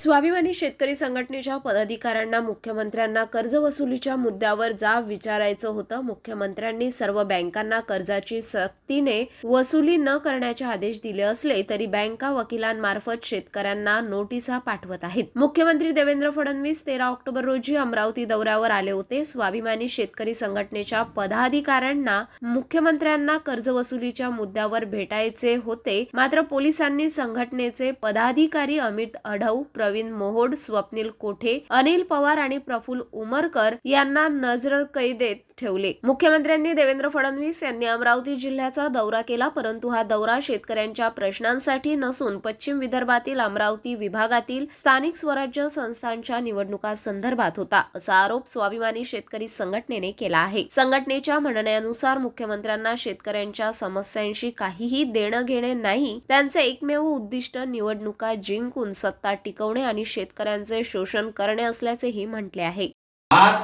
स्वाभिमानी शेतकरी संघटनेच्या पदाधिकाऱ्यांना मुख्यमंत्र्यांना कर्जवसुलीच्या मुद्द्यावर जाब विचारायचं होतं. मुख्यमंत्र्यांनी सर्व बँकांना कर्जाची सक्तीने वसुली न करण्याचे आदेश दिले असले तरी बँका वकिलांमार्फत शेतकऱ्यांना नोटिसा पाठवत आहेत. मुख्यमंत्री देवेंद्र फडणवीस तेरा ऑक्टोबर रोजी अमरावती दौऱ्यावर आले होते. स्वाभिमानी शेतकरी संघटनेच्या पदाधिकाऱ्यांना मुख्यमंत्र्यांना कर्जवसुलीच्या मुद्द्यावर भेटायचे होते. मात्र पोलिसांनी संघटनेचे पदाधिकारी अमित अढऊ प्रवीण मोहोड स्वप्नील कोठे अनिल पवार आणि प्रफुल उमरकर यांना नजर कैदेत ठेवले. मुख्यमंत्र्यांनी देवेंद्र फडणवीस यांनी अमरावती जिल्ह्याचा दौरा केला परंतु हा दौरा शेतकऱ्यांच्या प्रश्नांसाठी नसून पश्चिम विदर्भातील अमरावती विभागातील स्थानिक स्वराज्य संस्थांच्या निवडणुकांसंदर्भात होता असा आरोप स्वाभिमानी शेतकरी संघटनेने केला आहे. संघटनेच्या म्हणण्यानुसार मुख्यमंत्र्यांना शेतकऱ्यांच्या समस्यांशी काहीही देणं घेणे नाही त्यांचे एकमेव उद्दिष्ट निवडणुका जिंकून सत्ता टिकवणे आणि शेतकऱ्यांचे शोषण करणे असल्याचेही म्हटले आहे. आज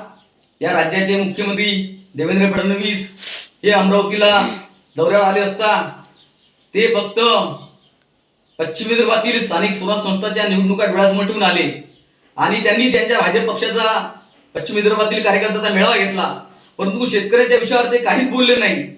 या राज्याचे मुख्यमंत्री देवेंद्र फडणवीस हे अमरावतीला दौऱ्यावर आले असता ते फक्त पश्चिम विदर्भातील स्थानिक स्वराज संस्थाच्या निवडणुका डोळ्यासमोर ठेवून आले. आणि त्यांनी त्यांच्या भाजप पक्षाचा पश्चिम विदर्भातील कार्यकर्त्याचा मेळावा घेतला. परंतु शेतकऱ्याच्या विषयावर ते काहीच बोलले नाही.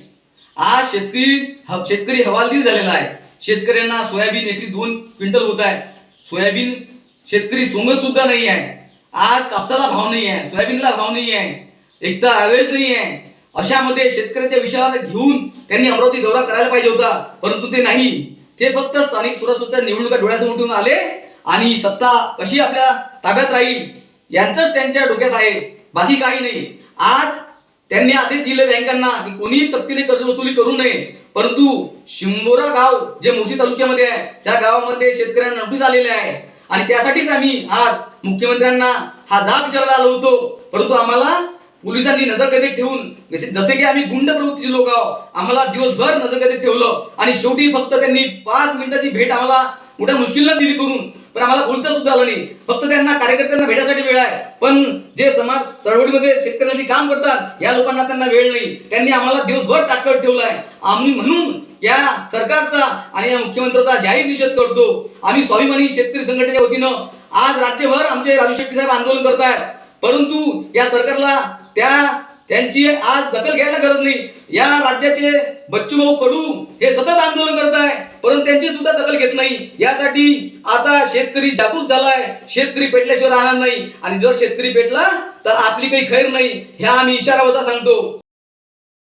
आज शेतकरी ह- शेतकरी हवालदिल झालेला आहे. शेतकऱ्यांना सोयाबीन एकरी दोन क्विंटल होत आहे. सोयाबीन शेतकरी सोंगत सुद्धा नाही आहे. आज कापसाला भाव नाही आहे सोयाबीनला भाव नाही आहे एकदा ॲव्हरेज नाही आहे अशामध्ये शेतकऱ्याच्या विषयावर घेऊन त्यांनी अमरावती दौरा करायला पाहिजे होता परंतु ते नाही. ते फक्त स्थानिक स्वराज्य निवडणुका डोळ्यासमोर ठेवून आले आणि सत्ता कशी आपल्या ताब्यात राहील यांचंच त्यांच्या डोक्यात आहे. बाकी काही नाही. आज त्यांनी आदेश दिले बँकांना की कोणीही सक्तीने कर्ज वसुली करू नये परंतु शिंबोरा गाव जे मुळशी तालुक्यामध्ये आहे त्या गावामध्ये शेतकऱ्यांना नोटीस आलेले आहे. आणि त्यासाठीच आम्ही आज मुख्यमंत्र्यांना हा जाब विचारायला आलो होतो. परंतु आम्हाला पोलिसांनी नजरकैदेत ठेवून जसे की आम्ही गुंड प्रवृत्तीचे लोक आहोत आम्हाला दिवसभर नजरकैदेत ठेवलं? आणि शेवटी फक्त त्यांनी पाच मिनिटाची भेट आम्हाला मोठ्या मुश्किलला दिली करून पण आम्हाला बोलता सुद्धा आलं नाही. फक्त त्यांना कार्यकर्त्यांना भेटायसाठी वेळ आहे. पण जे समाज चळवळीमध्ये शेतकऱ्यांसाठी काम करतात या लोकांना त्यांना वेळ नाही. त्यांनी आम्हाला दिवसभर ताटकळत आहे. आम्ही म्हणून या सरकारचा आणि या मुख्यमंत्र्याचा जाहीर निषेध करतो. आम्ही स्वाभिमानी शेतकरी संघटनेच्या वतीनं आज राज्यभर आमचे राजू शेट्टी साहेब आंदोलन करत आहेत परंतु या सरकारला त्या त्यांची आज दखल घ्यायला गरज नाही. या राज्याचे बच्चूभाऊ कडू हे सतत आंदोलन करत आहे परंतु त्यांची सुद्धा दखल घेत नाही. यासाठी आता शेतकरी जागृत झालाय. शेतकरी पेटल्याशिवाय राहणार नाही. आणि जर शेतकरी पेटला तर आपली काही खैर नाही. ह्या आम्ही इशारा होता सांगतो.